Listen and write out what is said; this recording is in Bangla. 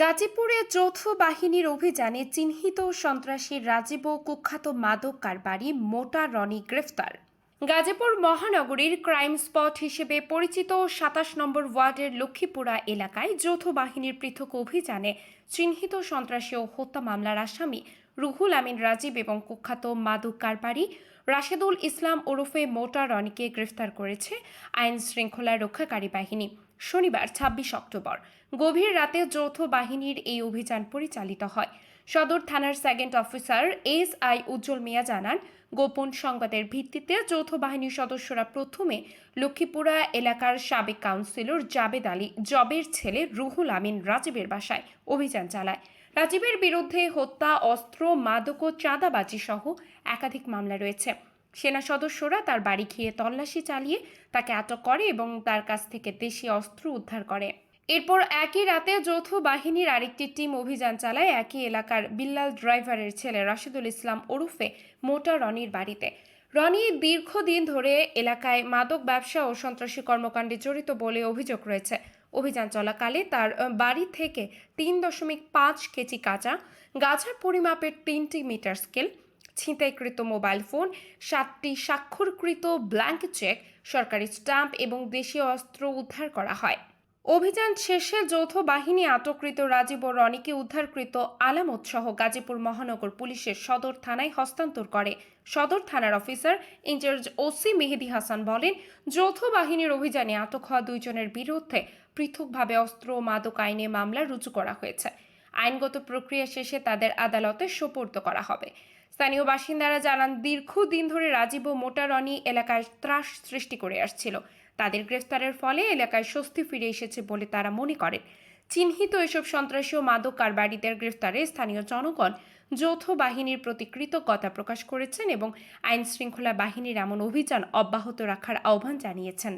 গাজীপুরে যৌথ বাহিনীর অভিযানে চিহ্নিত সন্ত্রাসী রাজীব ও কুখ্যাত মাদক কারবারি মোটা রনি গ্রেফতার। গাজীপুর মহানগরীর ক্রাইম স্পট হিসেবে পরিচিত সাতাশ নম্বর ওয়ার্ডের লক্ষ্মীপুরা এলাকায় যৌথ বাহিনীর পৃথক অভিযানে চিহ্নিত সন্ত্রাসী ও হত্যা মামলার আসামি রুহুল আমিন রাজীব এবং কুখ্যাত মাদক কারবারি রাশেদুল ইসলাম ওরফে মোটা রনিকে গ্রেফতার করেছে আইন শৃঙ্খলা রক্ষাকারী বাহিনী। শনিবার, ছাব্বিশ অক্টোবর। গভীর রাতে যৌথ বাহিনীর এই অভিযান পরিচালিত হয়। সদর থানার second officer S I Ujjal Mia জানান, গোপন সংবাদের ভিত্তিতে যৌথ বাহিনীর সদস্যরা প্রথমে লক্ষ্মীপুরা এলাকার সাবেক কাউন্সিলর জাবেদ আলী, জবের ছেলে রুহুল আমিন রাজীবের বাসায় অভিযান চালায়। রাজীবের বিরুদ্ধে হত্যা, অস্ত্র, মাদক ও চাঁদাবাজি সহ একাধিক মামলা রয়েছে। সেনা সদস্যরা তার বাড়ি খেয়ে তল্লাশি চালিয়ে তাকে আটক করে এবং তার কাছ থেকে দেশি অস্ত্র উদ্ধার করে। এরপর একই রাতে যৌথ বাহিনীর আরেকটি টিম অভিযান চালায় একই এলাকার বিল্লাল ড্রাইভারের ছেলে রাশিদুল ইসলাম ওরফে মোটা রনির বাড়িতে। রনি দীর্ঘদিন ধরে এলাকায় মাদক ব্যবসা ও সন্ত্রাসী কর্মকাণ্ডে জড়িত বলে অভিযোগ রয়েছে। অভিযান চলাকালে তার বাড়ি থেকে তিন দশমিক পাঁচ কেজি কাঁচা গাছার পরিমাপের তিনটি মিটার স্কেল ছিনতাইকৃত মোবাইল ফোন, সাতটি স্বাক্ষরকৃত ব্ল্যাঙ্ক চেক, সরকারি স্ট্যাম্প এবং দেশীয় অস্ত্র উদ্ধার করা হয়। অভিযান শেষে যৌথ বাহিনী আটককৃত রাজীব ও রনিকে উদ্ধারকৃত আলামত সহ গাজীপুর মহানগর পুলিশের সদর থানায় হস্তান্তর করে। সদর থানার officer in charge OC Mehedi Hasan বলেন, যৌথ বাহিনীর অভিযানে আটক হওয়া দুইজনের বিরুদ্ধে পৃথকভাবে অস্ত্র ও মাদক আইনে মামলা রুজু করা হয়েছে। আইনগত প্রক্রিয়া শেষে তাদের আদালতে সোপর্দ করা হবে। স্থানীয় বাসিন্দারা জানান, দীর্ঘদিন ধরে রাজীব ও মোটারনি এলাকায় ত্রাস সৃষ্টি করে আসছিল। তাদের গ্রেফতারের ফলে এলাকায় স্বস্তি ফিরে এসেছে বলে তারা মনে করেন। চিহ্নিত এসব সন্ত্রাসী ও মাদক কারবারিদের গ্রেফতারে স্থানীয় জনগণ যৌথ বাহিনীর প্রতি কৃতজ্ঞতা প্রকাশ করেছেন এবং আইন শৃঙ্খলা বাহিনীর এমন অভিযান অব্যাহত রাখার আহ্বান জানিয়েছেন।